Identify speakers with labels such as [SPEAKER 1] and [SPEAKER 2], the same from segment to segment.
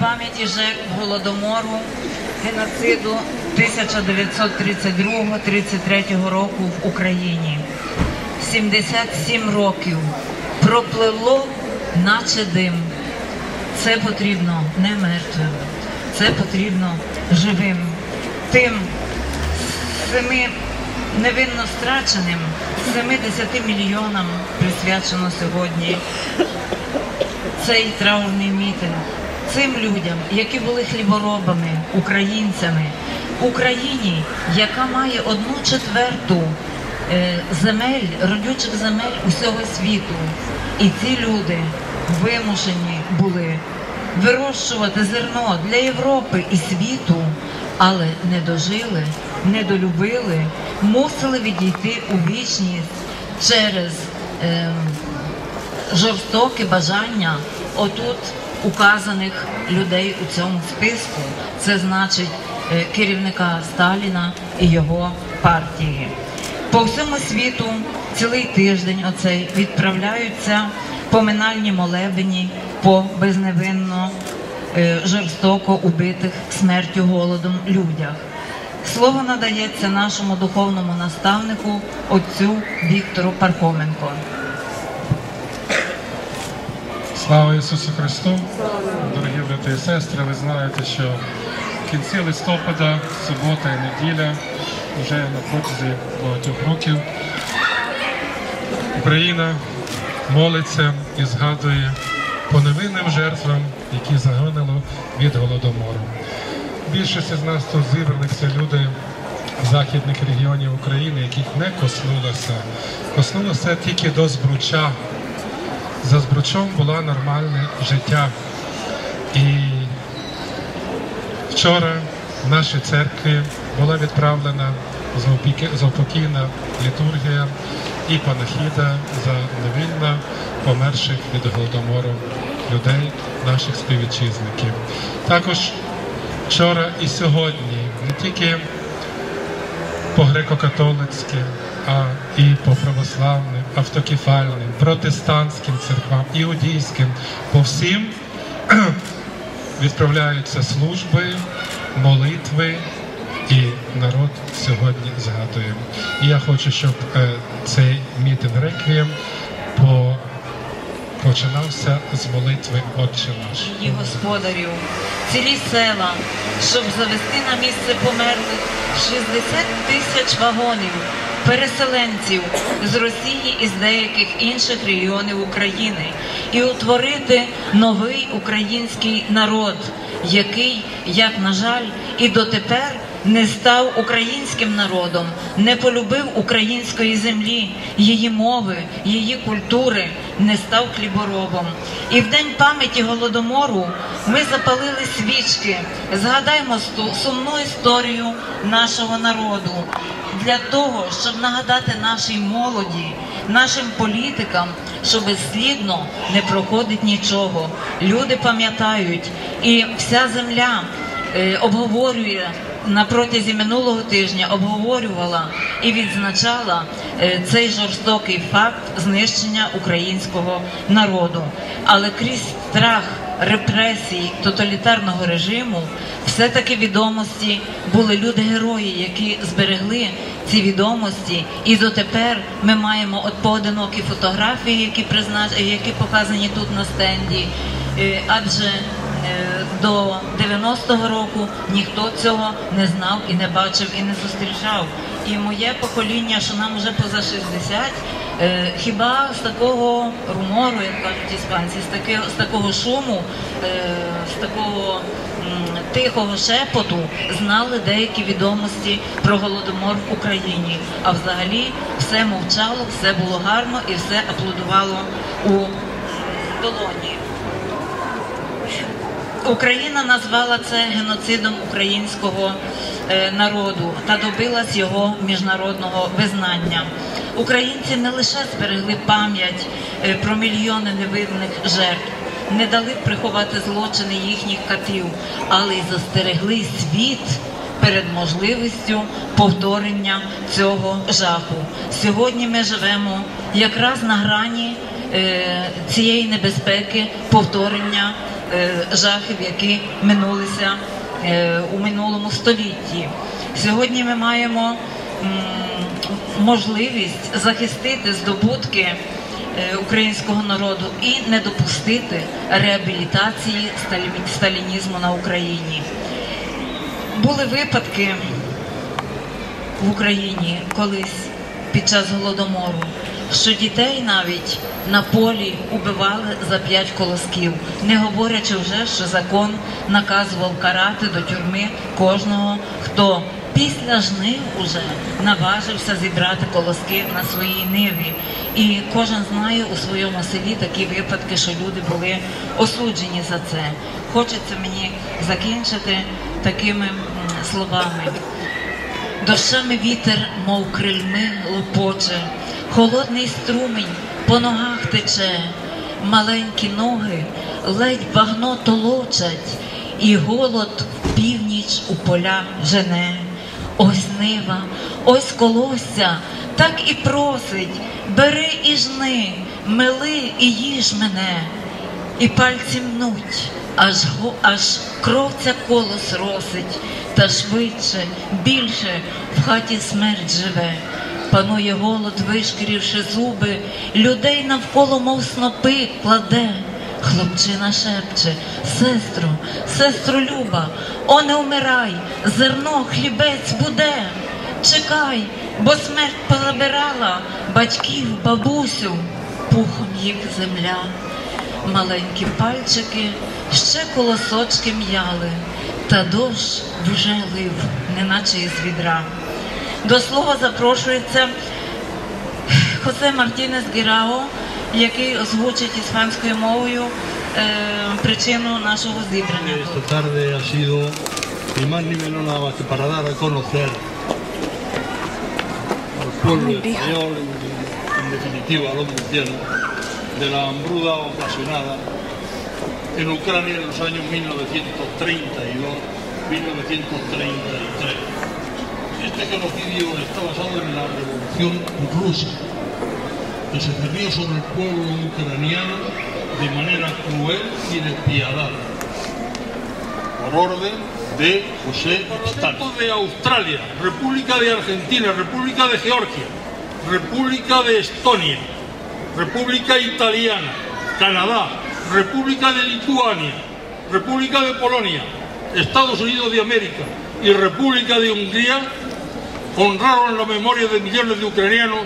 [SPEAKER 1] пам'яті, жертв голодомору, геноциду 1932-33 року в Україні. 77 років пропливло, наче дим. Це потрібно не мертвим, це потрібно живим. Тим семи невинно страченим, 70 мільйонам присвячено сьогодні цей траурний мітинг цим людям, які були хліборобами, українцями, Україні, яка має одну четверту е, земель, родючих земель усього світу. І ці люди вимушені були вирощувати зерно для Європи і світу, але не дожили, не долюбили, мусили відійти у вічність через. ем, жорстоке бажання отут указаних людей у цьому списку. Це значить е, керівника Сталіна і його партії. По всьому світу цілий тиждень оцей відправляються поминальні молебені по безневинно е, жорстоко убитих смертю голодом людях. Слово надається нашому духовному наставнику отцю Віктору Пархоменко.
[SPEAKER 2] Слава Ісусу Христу! Дорогі брати і сестри, ви знаєте, що в кінці листопада, субота і неділя, вже на протязі багатьох років Україна молиться і згадує по невинним жертвам, які загинули від голодомору. Більшість з нас тут зібраних це люди західних регіонів України, яких не коснулося. Коснулося тільки до збруча. За збручом було нормальне життя. І вчора в нашій церкві була відправлена заупокійна літургія і панахіда за невинно померших від голодомору людей, наших співвітчизників. Також вчора і сьогодні не тільки по греко-католицьким, а і по православним, автокефальним, протестантським церквам, іудійським, по всім відправляються служби, молитви, і народ сьогодні згадує. І я хочу, щоб е, цей мітинг реквієм по починався з молитви Отче наш.
[SPEAKER 1] її господарів, цілі села, щоб завести на місце померлих 60 тисяч вагонів, переселенців з Росії і з деяких інших регіонів України. І утворити новий український народ, який, як на жаль, і дотепер не став українським народом, не полюбив української землі, її мови, її культури, не став хліборобом. І в день пам'яті голодомору ми запалили свічки, згадаймо сумну історію нашого народу для того, щоб нагадати нашій молоді, нашим політикам, що безслідно не проходить нічого. Люди пам'ятають, і вся земля е, обговорює на протязі минулого тижня обговорювала і відзначала е, цей жорстокий факт знищення українського народу. Але крізь страх репресій тоталітарного режиму, все-таки відомості були люди-герої, які зберегли ці відомості, і дотепер ми маємо от поодинокі фотографії, які признач... які показані тут на стенді. Е, Адже е, до 90-го року ніхто цього не знав і не бачив і не зустрічав. І моє покоління, що нам вже поза 60, е, хіба з такого румору, як кажуть іспанці, з такого, з такого шуму, е, з такого тихого шепоту знали деякі відомості про голодомор в Україні. А взагалі все мовчало, все було гарно і все аплодувало у долоні. Україна назвала це геноцидом українського е, народу та добилась його міжнародного визнання. Українці не лише зберегли пам'ять е, про мільйони невинних жертв, не дали приховати злочини їхніх катів, але й застерегли світ перед можливістю повторення цього жаху. Сьогодні ми живемо якраз на грані е, цієї небезпеки повторення е, жахів, які минулися у минулому столітті. Сьогодні ми маємо можливість захистити здобутки е, українського народу і не допустити реабілітації сталінізму на Україні. Були випадки в Україні колись під час голодомору, що дітей навіть на полі убивали за п'ять колосків, не говорячи вже, що закон наказував карати до тюрми кожного, хто після жнив уже наважився зібрати колоски на своїй ниві. І кожен знає у своєму селі такі випадки, що люди були осуджені за це. Хочеться мені закінчити такими словами. Дощами вітер, мов крильми, лопоче, холодний струмінь по ногах тече, маленькі ноги ледь багно толочать, і голод північ у поля жене. Ось нива, ось колосся, так і просить, бери і жни, мили і їж мене і пальці мнуть, аж, го- аж кров ця колос росить, та швидше, більше в хаті смерть живе. Панує голод, вишкірівши зуби, людей навколо, мов снопи, кладе. Хлопчина шепче, сестру, сестру Люба, о, не вмирай, зерно, хлібець буде. Чекай, бо смерть позабирала батьків, бабусю, пухом їх земля. Маленькі пальчики ще колосочки м'яли, та дощ вже лив, неначе із відра. До слова запрошується Хосе Мартінес Гірао, який озвучить іспанською мовою е, причину нашого зібрання. тут.
[SPEAKER 3] Esta tarde ha sido ni más ni menos nada más que para dar a conocer al pueblo español, en, en definitiva a los murcianos, de la hambruda ocasionada en Ucrania en los años 1932-1933. Este genocidio está basado en la revolución rusa, que se cernió sobre el pueblo ucraniano de manera cruel y despiadada por orden de José Stalin. de Australia, República de Argentina, República de Georgia, República de Estonia, República Italiana, Canadá, República de Lituania, República de Polonia, Estados Unidos de América y República de Hungría honraron la memoria de millones de ucranianos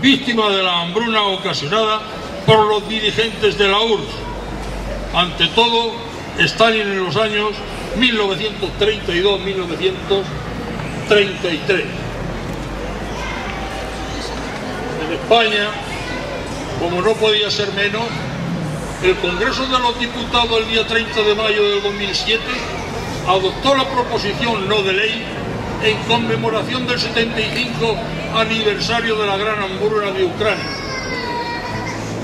[SPEAKER 3] víctimas de la hambruna ocasionada por los dirigentes de la URSS. Ante todo, Stalin en los años 1932-1933. En España, como no podía ser menos, el Congreso de los Diputados el día 30 de mayo del 2007 adoptó la proposición no de ley en conmemoración del 75 aniversario de la gran hambruna de Ucrania.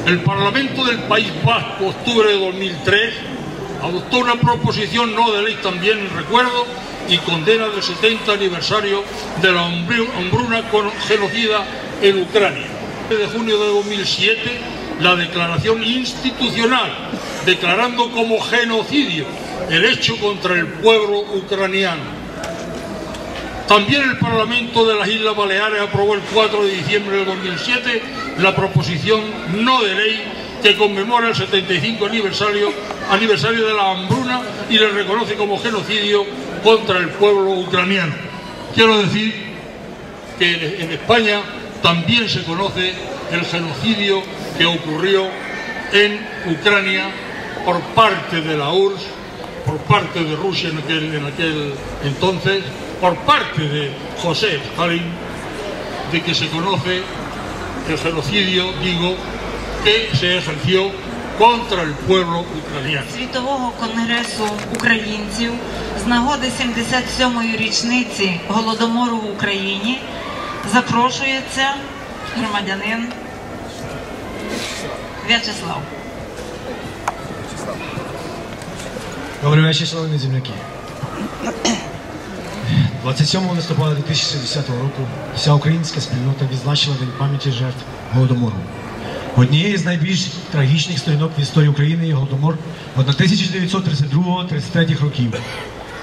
[SPEAKER 3] El Parlamento del País Vasco, octubre de 2003, adoptó una proposición no de ley también en recuerdo y condena del 70 aniversario de la hambru- hambruna genocida en Ucrania. De junio de 2007, la declaración institucional declarando como genocidio el hecho contra el pueblo ucraniano. También el Parlamento de las Islas Baleares aprobó el 4 de diciembre de 2007 la proposición no de ley que conmemora el 75 aniversario, aniversario de la hambruna y le reconoce como genocidio contra el pueblo ucraniano. Quiero decir que en España también se conoce el genocidio que ocurrió en Ucrania por parte de la URSS, por parte de Rusia en aquel, en aquel entonces, por parte de José Stalin, de que se conoce el genocidio, digo, que se ejerció contra el pueblo ucraniano.
[SPEAKER 1] Світового конгресу українців з нагоди 77-ї річниці голодомору в Україні запрошується громадянин В'ячеслав.
[SPEAKER 4] Добрий вечір, шановні земляки. 27 листопада 2010 року вся українська спільнота відзначила День пам'яті жертв Голодомору. Однією з найбільш трагічних сторінок в історії України є Голодомор 1932-33 років,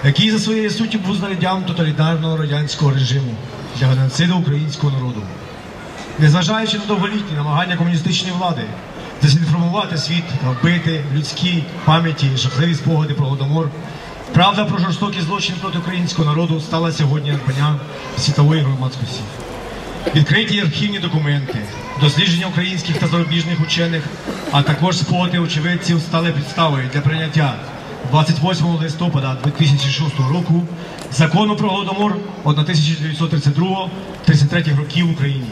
[SPEAKER 4] який за своєю суттю був знаряддям тоталітарного радянського режиму для геноциду українського народу. Незважаючи на довголітні намагання комуністичної влади дезінформувати світ та вбити в людській пам'яті жахливі спогади про Голодомор, правда про жорстокий злочин проти українського народу стала сьогодні надбанням світової громадськості. Відкриті архівні документи, дослідження українських та зарубіжних учених, а також спогади очевидців стали підставою для прийняття 28 листопада 2006 року закону про Голодомор 1932-33 років в Україні.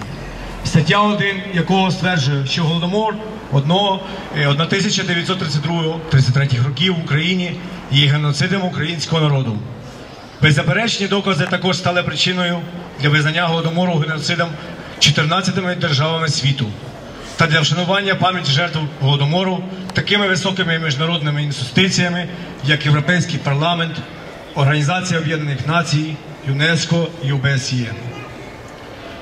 [SPEAKER 4] Стаття 1, якого стверджує, що Голодомор одного е, 1932-33 років в Україні є геноцидом українського народу. Беззаперечні докази також стали причиною для визнання голодомору геноцидом 14 державами світу та для вшанування пам'яті жертв голодомору такими високими міжнародними інституціями, як Європейський парламент, Організація Об'єднаних Націй, ЮНЕСКО і ОБСЄ.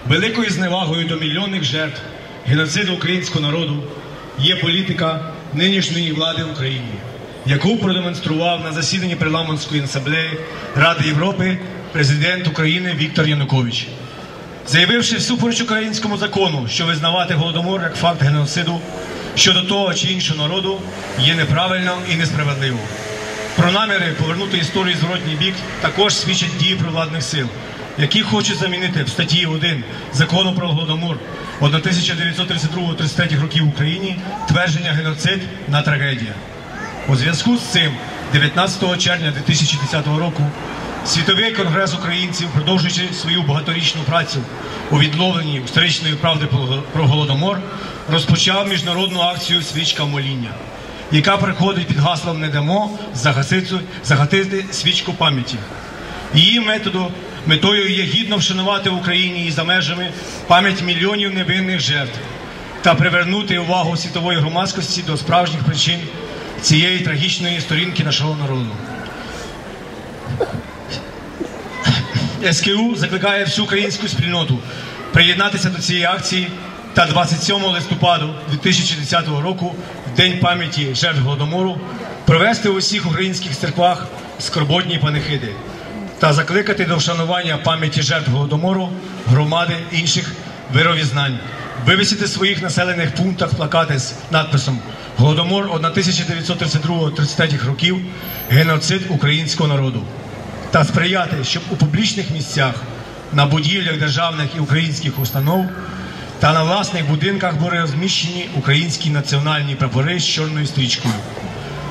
[SPEAKER 4] Великою зневагою до мільйонних жертв геноциду українського народу є політика нинішньої влади в Україні, яку продемонстрував на засіданні парламентської асамблеї Ради Європи президент України Віктор Янукович. Заявивши всупереч українському закону, що визнавати голодомор як факт геноциду щодо того чи іншого народу є неправильно і несправедливо. Про наміри повернути історію зворотній бік також свідчать дії провладних сил, які хочуть замінити в статті 1 закону про голодомор 1932-33 років в Україні твердження геноцид на трагедія. У зв'язку з цим 19 червня 2010 року Світовий конгрес українців, продовжуючи свою багаторічну працю у відновленні історичної правди про- голодомор, розпочав міжнародну акцію Свічка моління, яка приходить під гаслом Не дамо загасити, загатити свічку пам'яті. Її методу метою є гідно вшанувати в Україні і за межами пам'ять мільйонів невинних жертв та привернути увагу світової громадськості до справжніх причин цієї трагічної сторінки нашого народу. СКУ закликає всю українську спільноту приєднатися до цієї акції та 27 листопаду 2010 року, в День пам'яті жертв Голодомору, провести у всіх українських церквах скорботні панихиди та закликати до вшанування пам'яті жертв Голодомору громади інших вировізнань, вивісити в своїх населених пунктах плакати з надписом Голодомор 1932-33 років геноцид українського народу та сприяти, щоб у публічних місцях, на будівлях державних і українських установ та на власних будинках були розміщені українські національні прапори з чорною стрічкою.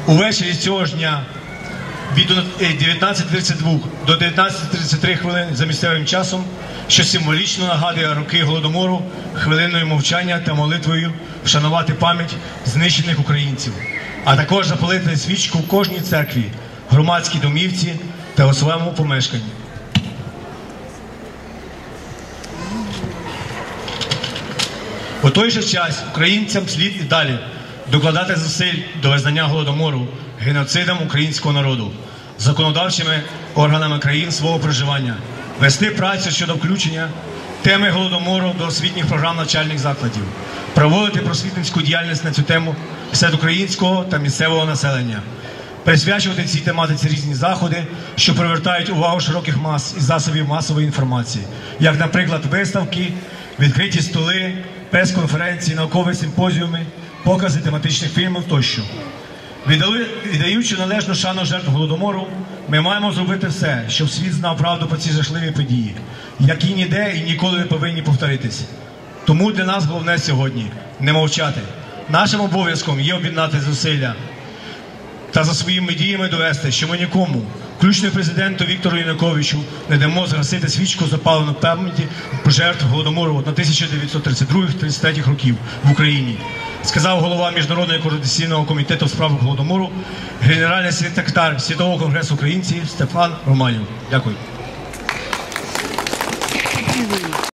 [SPEAKER 4] Увечері цього ж дня від е, 19.32 до 19.33 хвилин за місцевим часом, що символічно нагадує роки голодомору, хвилиною мовчання та молитвою вшанувати пам'ять знищених українців, а також запалити свічку в кожній церкві, громадській домівці та у своєму помешканні. У той же час українцям слід і далі докладати зусиль до визнання голодомору геноцидом українського народу, законодавчими органами країн свого проживання, вести працю щодо включення теми голодомору до освітніх програм навчальних закладів, проводити просвітницьку діяльність на цю тему серед українського та місцевого населення. Присвячувати цій тематиці різні заходи, що привертають увагу широких мас і засобів масової інформації, як, наприклад, виставки, відкриті столи, прес-конференції, наукові симпозіуми, покази тематичних фільмів тощо. Віддаючи належну шану жертв голодомору, ми маємо зробити все, щоб світ знав правду про ці жахливі події, які ніде і ніколи не повинні повторитись. Тому для нас головне сьогодні не мовчати. Нашим обов'язком є об'єднати зусилля та за своїми діями довести, що ми нікому, включно президенту Віктору Януковичу, не дамо згасити свічку запалену пам'яті жертв голодомору 1932-33 років в Україні, сказав голова міжнародного координаційного комітету справ голодомору, генеральний секретар Світового конгресу українців Стефан Романів. Дякую.